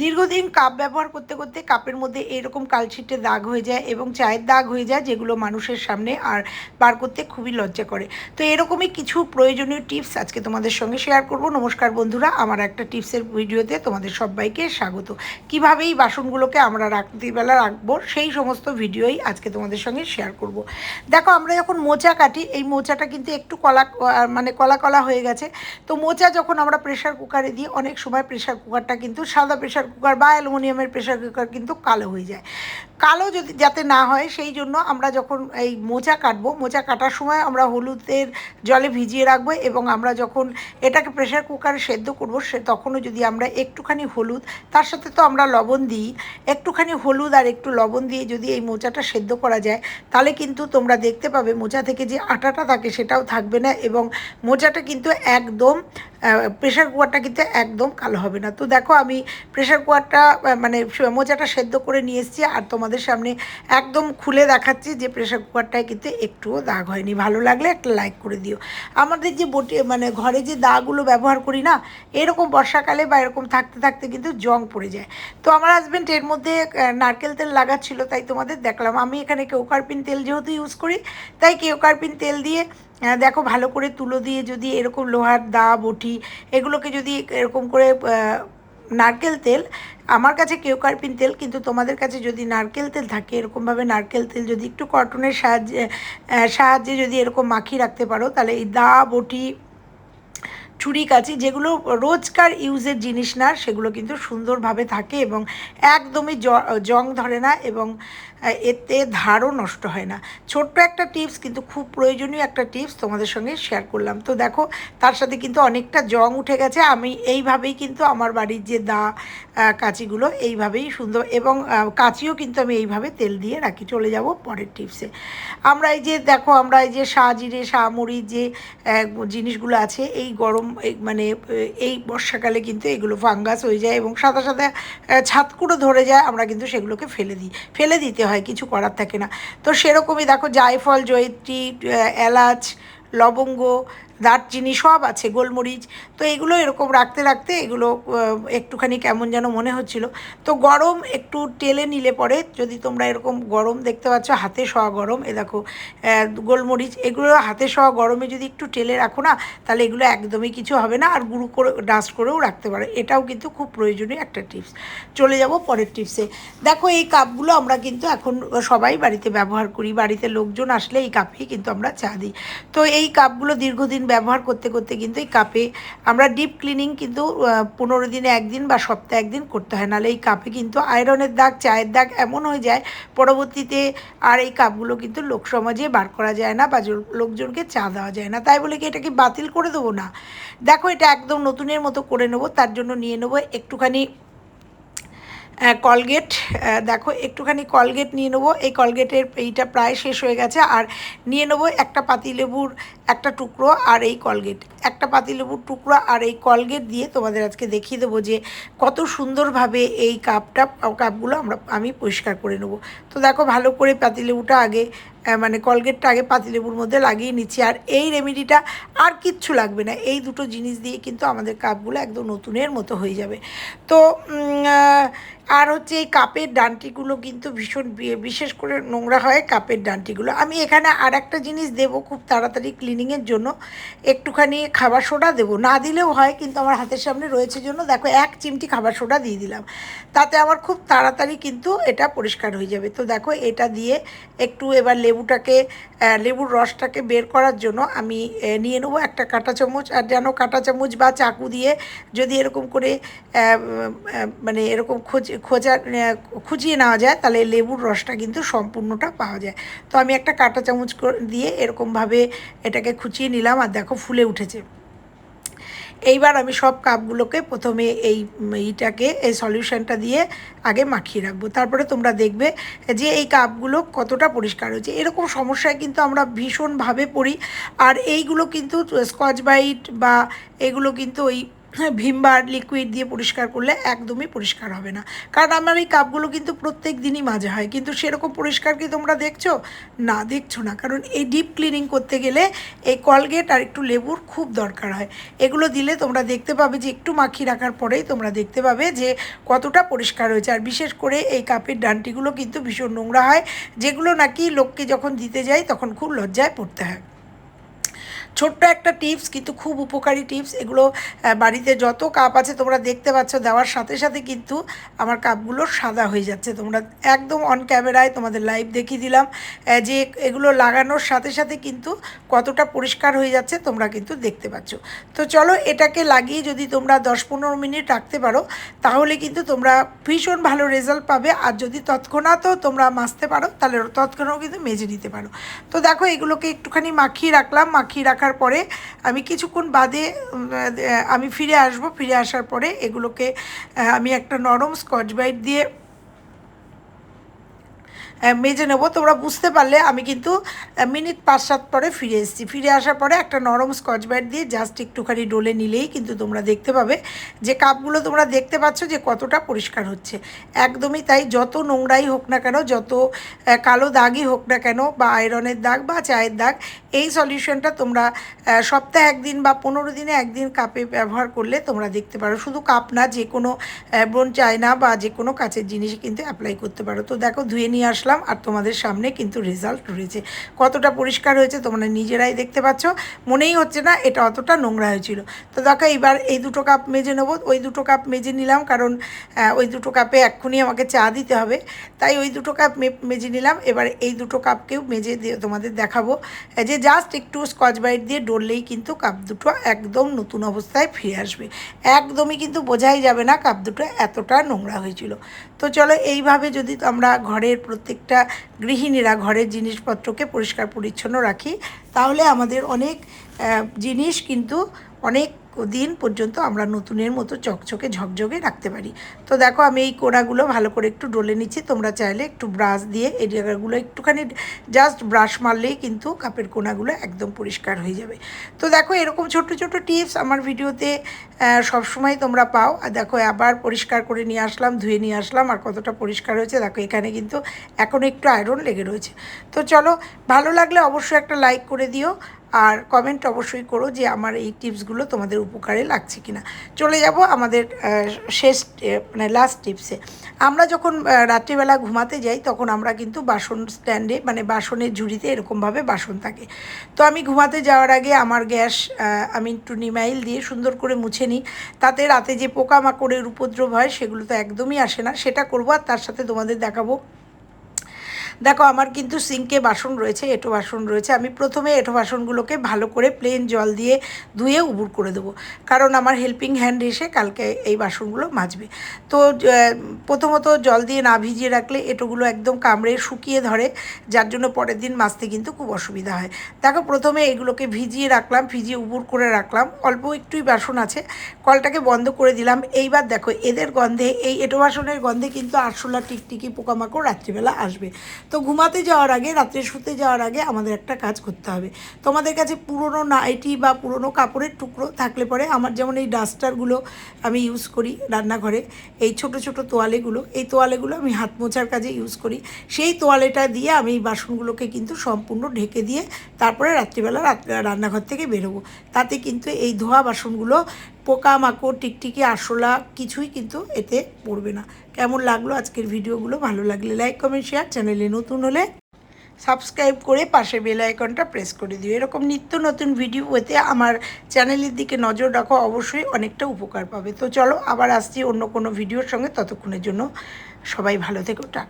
দীর্ঘদিন কাপ ব্যবহার করতে করতে কাপের মধ্যে এরকম কালছিটে দাগ হয়ে যায় এবং চায়ের দাগ হয়ে যায় যেগুলো মানুষের সামনে আর বার করতে খুবই লজ্জা করে। তো এরকমই কিছু প্রয়োজনীয় টিপস আজকে তোমাদের সঙ্গে শেয়ার করব। নমস্কার বন্ধুরা, আমার একটা টিপসের ভিডিওতে তোমাদের সবাইকে স্বাগত। কীভাবে এই বাসনগুলোকে আমরা রাত্রিবেলা রাখব সেই সমস্ত ভিডিওই আজকে তোমাদের সঙ্গে শেয়ার করব। দেখো, আমরা যখন মোচা কাটি, এই মোচাটা কিন্তু একটু কলা মানে কলা কলা হয়ে গেছে। তো মোচা যখন আমরা প্রেশার কুকারে দিই অনেক সময় প্রেশার কুকারটা কিন্তু সাদা প্রেশার কুকার বা অ্যালুমিনিয়ামের প্রেশার কুকার কিন্তু কালো হয়ে যায়। কালো যদি যাতে না হয়, সেই জন্য আমরা যখন এই মোচা কাটবো মোচা কাটার সময় আমরা হলুদের জলে ভিজিয়ে রাখব এবং আমরা যখন এটাকে প্রেশার কুকারে সেদ্ধ করব, সে তখনও যদি আমরা একটুখানি হলুদ, তার সাথে তো আমরা লবণ দিই, একটুখানি হলুদ আর একটু লবণ দিয়ে যদি এই মোচাটা সেদ্ধ করা যায়, তাহলে কিন্তু তোমরা দেখতে পাবে মোচা থেকে যে আটাটা থাকে সেটাও থাকবে না এবং মোচাটা কিন্তু একদম প্রেশার কুকারটা কিন্তু একদম কালো হবে না। তো দেখো, আমি প্রেশার কুকারটা মানে মোচাটা সেদ্ধ করে নিয়ে এসেছি আর তোমাদের সামনে একদম খুলে দেখাচ্ছি যে প্রেশার কুকারটায় কিন্তু একটুও দাগ হয়নি। ভালো লাগলে একটা লাইক করে দিও। আমাদের যে বটি মানে ঘরে যে দাগুলো ব্যবহার করি না, এরকম বর্ষাকালে বা এরকম থাকতে থাকতে কিন্তু জং পড়ে যায়। তো আমার হাজব্যান্ড এর মধ্যে নারকেল তেল লাগাচ্ছিল তাই তোমাদের দেখলাম। আমি এখানে কেউকারপিন তেল যেহেতু ইউজ করি, তাই কেউকারপিন তেল দিয়ে দেখো ভালো করে তুলো দিয়ে যদি এরকম লোহার দা বটি এগুলোকে যদি এরকম করে নারকেল তেল, আমার কাছে কেউকারপিন তেল, কিন্তু তোমাদের কাছে যদি নারকেল তেল থাকে, এরকমভাবে নারকেল তেল যদি একটু কটনের সাহায্যে সাহায্যে যদি এরকম মাখিয়ে রাখতে পারো, তাহলে এই দা, বটি ছুরি কাচি, যেগুলো রোজকার ইউজের জিনিস না, সেগুলো কিন্তু সুন্দরভাবে থাকে এবং একদমই জং ধরে না এবং এতে ধারও নষ্ট হয় না। ছোট্ট একটা টিপস, কিন্তু খুব প্রয়োজনীয় একটা টিপস তোমাদের সঙ্গে শেয়ার করলাম। তো দেখো, তার সাথে কিন্তু অনেকটা জং উঠে গেছে। আমি এইভাবেই কিন্তু আমার বাড়ির যে দা কাঁচিগুলো এইভাবেই সুন্দর এবং কাঁচিও কিন্তু আমি এইভাবে তেল দিয়ে রাখি। চলে যাব পরের টিপসে। আমরা এই যে দেখো, আমরা এই যে শাহ জিরে শাহ মুড়ির যে জিনিসগুলো আছে, এই গরম মানে এই বর্ষাকালে কিন্তু এগুলো ফাঙ্গাস হয়ে যায় এবং সাদা সাদা ছাতকুড়ো ধরে যায়, আমরা কিন্তু সেগুলোকে ফেলে দিই। ফেলে দিতে হয়, কিছু করার থাকে না। তো সেরকমই দেখো, জায়ফল, জয়িত্রী এলাচ, লবঙ্গ দারচিনি সব আছে, গোলমরিচ, তো এগুলো এরকম রাখতে রাখতে এগুলো একটুখানি কেমন যেন মনে হচ্ছিল। তো গরম একটু টেলে নিলে পরে, যদি তোমরা এরকম গরম দেখতে পাচ্ছ, হাতে শোয়া গরম, এ দেখো গোলমরিচ, এগুলো হাতে শোয়া গরমে যদি একটু টেলে রাখো না, তাহলে এগুলো একদমই কিছু হবে না, আর গুঁড়ো করে, ডাস্ট করেও রাখতে পারো। এটাও কিন্তু খুব প্রয়োজনীয় একটা টিপস। চলে যাব পরের টিপসে। দেখো, এই কাপগুলো আমরা কিন্তু এখন সবাই বাড়িতে ব্যবহার করি, বাড়িতে লোকজন আসলে এই কাপেই কিন্তু আমরা চা দিই। তো এই কাপগুলো দীর্ঘদিন ব্যবহার করতে করতে কিন্তু এই কাপে আমরা ডিপ ক্লিনিং কিন্তু পনেরো দিনে একদিন বা সপ্তাহে একদিন করতে হয়। নাহলে এই কাপে কিন্তু আয়রনের দাগ, চায়ের দাগ এমন হয়ে যায়, পরবর্তীতে আর এই কাপগুলো কিন্তু লোক সমাজে বার করা যায় না বা লোকজনকে চা দেওয়া যায় না। তাই বলে কি এটাকে বাতিল করে দেবো না? দেখো এটা একদম নতুনের মতো করে নেব, তার জন্য নিয়ে নেব একটুখানি কলগেট দেখো, একটুখানি কলগেট নিয়ে নেব। এই কলগেটের এইটা প্রায় শেষ হয়ে গেছে। আর নিয়ে নেব একটা পাতিলেবুর একটা টুকরো আর এই কলগেট একটা পাতিলেবুর টুকরো আর এই কলগেট দিয়ে তোমাদের আজকে দেখিয়ে দেবো যে কত সুন্দরভাবে এই কাপটা কাপগুলো আমরা, আমি পরিষ্কার করে নেব। তো দেখো, ভালো করে পাতিলেবুটা আগে মানে কলগেটটা আগে পাতিলেবুর মধ্যে লাগিয়ে নিচ্ছি। আর এই রেমেডিটা আর কিচ্ছু লাগবে না। এই দুটো জিনিস দিয়ে কিন্তু আমাদের কাপগুলো একদম নতুনের মতো হয়ে যাবে। তো আর হচ্ছে এই কাপের ডান্টিগুলো কিন্তু ভীষণ বিশেষ করে নোংরা হয় কাপের ডান্টিগুলো। আমি এখানে আর একটা জিনিস দেবো খুব তাড়াতাড়ি ক্লিনিংয়ের জন্য। একটুখানি খাবার সোডা দেবো। না দিলেও হয়, কিন্তু আমার হাতের সামনে রয়েছে জন্য। দেখো, এক চিমটি খাবার সোডা দিয়ে দিলাম। তাতে আমার খুব তাড়াতাড়ি কিন্তু এটা পরিষ্কার হয়ে যাবে। তো দেখো, এটা দিয়ে একটু এবার লেবুটাকে লেবুর রসটাকে বের করার জন্য আমি নিয়ে নেব একটা কাঁটা চামচ। আর যেন কাঁটা চামচ বা চাকু দিয়ে যদি এরকম করে মানে এরকম খোঁজ খোঁজা খুঁজিয়ে নেওয়া যায়, তাহলে লেবুর রসটা কিন্তু সম্পূর্ণটা পাওয়া যায়। তো আমি একটা কাঁটা চামচ দিয়ে এরকমভাবে এটাকে খুঁচিয়ে নিলাম আর দেখো ফুলে উঠেছে। এইবার আমি সব কাপগুলোকে প্রথমে এই এইটাকে এই সলিউশনটা দিয়ে আগে মাখিয়ে রাখব। তারপরে তোমরা দেখবে যে এই কাপগুলো কতটা পরিষ্কার হয়েছে। এরকম সমস্যায় কিন্তু আমরা ভীষণভাবে পড়ি। আর এইগুলো কিন্তু, স্কচ বাইট বা এগুলো কিন্তু ওই ভিমবার লিকুইড দিয়ে পরিষ্কার করলে একদমই পরিষ্কার হবে না। কারণ আমার এই কাপগুলো কিন্তু প্রত্যেক দিনই মাজা হয়। কিন্তু সেরকম পরিষ্কার কি তোমরা দেখছ? না দেখছ না। কারণ এই ডিপ ক্লিনিং করতে গেলে এই কলগেট আর একটু লেবুর খুব দরকার হয়। এগুলো দিলে তোমরা দেখতে পাবে যে একটু মাখিয়ে রাখার পরেই তোমরা দেখতে পাবে যে কতটা পরিষ্কার হয়েছে। আর বিশেষ করে এই কাপের ডান্টিগুলো কিন্তু ভীষণ নোংরা হয়, যেগুলো নাকি লোককে যখন দিতে যায় তখন খুব লজ্জায় পড়তে হয়। ছোট্ট একটা টিপস, কিন্তু খুব উপকারী টিপস। এগুলো বাড়িতে যত কাপ আছে তোমরা দেখতে পাচ্ছ, দেওয়ার সাথে সাথে কিন্তু আমার কাপগুলো সাদা হয়ে যাচ্ছে। তোমরা একদম অন ক্যামেরায় তোমাদের লাইভ দেখিয়ে দিলাম যে এগুলো লাগানোর সাথে সাথে কিন্তু কতটা পরিষ্কার হয়ে যাচ্ছে তোমরা কিন্তু দেখতে পাচ্ছ। তো চলো এটাকে লাগিয়ে যদি তোমরা দশ পনেরো মিনিট রাখতে পারো, তাহলে কিন্তু তোমরা ভীষণ ভালো রেজাল্ট পাবে। আর যদি তৎক্ষণাৎও তোমরা মাজতে পারো, তাহলে তৎক্ষণাৎও কিন্তু মেজে নিতে পারো। তো দেখো এগুলোকে একটুখানি মাখিয়ে রাখলাম, মাখিয়ে রাখার পরে আমি কিছুক্ষণ বাদে আমি ফিরে আসব। ফিরে আসার পরে এগুলোকে আমি একটা নরম স্কচ ব্রাইট দিয়ে মেজে নেব। তোমরা বুঝতে পারলে আমি কিন্তু মিনিট পাঁচ সাত পরে ফিরে এসেছি। ফিরে আসার পরে একটা নরম স্কচ ব্রাইট দিয়ে জাস্ট একটুখানি ডলে নিলেই কিন্তু তোমরা দেখতে পাবে যে কাপগুলো তোমরা দেখতে পাচ্ছ যে কতটা পরিষ্কার হচ্ছে। একদমই তাই, যত নোংরাই হোক না কেন, যত কালো দাগই হোক না কেন, বা আয়রনের দাগ বা চায়ের দাগ এই সলিউশনটা তোমরা সপ্তাহে একদিন বা পনেরো দিনে একদিন কাপে ব্যবহার করলে তোমরা দেখতে পারো। শুধু কাপ না, যে কোনো ব্রোন চায়না বা যে কোনো কাচের জিনিস কিন্তু অ্যাপ্লাই করতে পারো। তো দেখো, ধুয়ে নিয়ে আসলাম আর তোমাদের সামনে কিন্তু রেজাল্ট রয়েছে। কতটা পরিষ্কার হয়েছে তোমরা নিজেরাই দেখতে পাচ্ছ। মনেই হচ্ছে না, এটা অতটা নোংরা হয়েছিল। তো দেখো এবার এই দুটো কাপ মেজে নেব। ওই দুটো কাপ মেজে নিলাম কারণ ওই দুটো কাপে এক্ষুনি আমাকে চা দিতে হবে। তাই ওই দুটো কাপ মেজে নিলাম। এবার এই দুটো কাপকেও মেজে দিয়ে তোমাদের দেখাবো যে জাস্ট একটু স্কচ ব্রাইট দিয়ে ডরলেই কিন্তু কাপ দুটো একদম নতুন অবস্থায় ফিরে আসবে। একদমই কিন্তু বোঝাই যাবে না কাপ দুটো এতটা নোংরা হয়েছিল। তো চলো এইভাবে যদি আমরা ঘরের প্রত্যেকটা গৃহিণীরা ঘরের জিনিসপত্রকে পরিষ্কার পরিচ্ছন্ন রাখি, তাহলে আমাদের অনেক জিনিস কিন্তু অনেক দিন পর্যন্ত আমরা নতুনের মতো চকচকে ঝকঝকে রাখতে পারি। তো দেখো, আমি এই কোড়াগুলো ভালো করে একটু ডলে নিচ্ছি। তোমরা চাইলে একটু ব্রাশ দিয়ে এই জায়গাগুলো একটুখানি জাস্ট ব্রাশ মারলেই কিন্তু কাপের কোনাগুলো একদম পরিষ্কার হয়ে যাবে। তো দেখো, এরকম ছোট ছোট টিপস আমার ভিডিওতে সবসময় তোমরা পাও। আর দেখো, আবার পরিষ্কার করে নিয়ে আসলাম, ধুয়ে নিয়ে আসলাম, আর কতটা পরিষ্কার হয়েছে। দেখো, এখানে কিন্তু এখন একটু আয়রন লেগে রয়েছে। তো চলো, ভালো লাগলে অবশ্যই একটা লাইক করে দিও। আর কমেন্ট অবশ্যই করো যে আমার এই টিপসগুলো তোমাদের উপকারে লাগছে কিনা। চলে যাব আমাদের শেষ মানে লাস্ট টিপসে আমরা যখন রাত্রিবেলা ঘুমাতে যাই, তখন আমরা কিন্তু বাসন স্ট্যান্ডে মানে বাসনের ঝুড়িতে এরকমভাবে বাসন থাকে। তো আমি ঘুমাতে যাওয়ার আগে আমার গ্যাস আমি একটু নিমাইল দিয়ে সুন্দর করে মুছে নিই। তাতে রাতে যে পোকামাকড়ের উপদ্রব হয়, সেগুলো তো একদমই আসে না। সেটা করব আর তার সাথে তোমাদের দেখাবো দেখো, আমার কিন্তু সিঙ্কে বাসন রয়েছে, এঁটো বাসন রয়েছে। আমি প্রথমে এঁটো বাসনগুলোকে ভালো করে প্লেন জল দিয়ে ধুয়ে উবুর করে দেবো। কারণ আমার হেল্পিং হ্যান্ড এসে কালকে এই বাসনগুলো মাজবে। তো প্রথমত জল দিয়ে না ভিজিয়ে রাখলে এঁটোগুলো একদম কামড়ে শুকিয়ে ধরে, যার জন্য পরের দিন মাজতে কিন্তু খুব অসুবিধা হয়। দেখো, প্রথমে এগুলোকে ভিজিয়ে রাখলাম, ভিজিয়ে উবুর করে রাখলাম। অল্প একটুই বাসন আছে, কলটাকে বন্ধ করে দিলাম। এইবার দেখো, এদের গন্ধে, এই এঁটো বাসনের গন্ধে কিন্তু আরশোলা টিকটিকি পোকামাকড় রাত্রিবেলা আসবে। তো ঘুমাতে যাওয়ার আগে, রাত্রে শুতে যাওয়ার আগে আমাদের একটা কাজ করতে হবে। তোমাদের কাছে পুরনো নাইটি বা পুরনো কাপড়ের টুকরো থাকলে পরে আমার যেমন এই ডাস্টারগুলো আমি ইউজ করি রান্নাঘরে, এই ছোট ছোট তোয়ালেগুলো, এই তোয়ালেগুলো আমি হাত মোছার কাজে ইউজ করি। সেই তোয়ালেটা দিয়ে আমি এই বাসনগুলোকে কিন্তু সম্পূর্ণ ঢেকে দিয়ে তারপরে রাত্রিবেলা রাত- রান্নাঘর থেকে বেরোবো। তাতে কিন্তু এই ধোয়া বাসনগুলো পোকা মাকড় টিকটিকি, আরশোলা কিছুই কিন্তু এতে পড়বে না। কেমন লাগল আজকের ভিডিওগুলো? ভালো লাগলে লাইক কমেন্ট শেয়ার চ্যানেলে নতুন হলে সাবস্ক্রাইব করে পাশে বেল আইকনটা প্রেস করে দিও। এরকম নিত্য নতুন ভিডিও পেতে আমার চ্যানেলের দিকে নজর রাখো, অবশ্যই অনেকটা উপকার পাবে। তো চলো, আবার আসছি অন্য কোনো ভিডিওর সঙ্গে। ততক্ষণের জন্য সবাই ভালো থেকো, টাটা।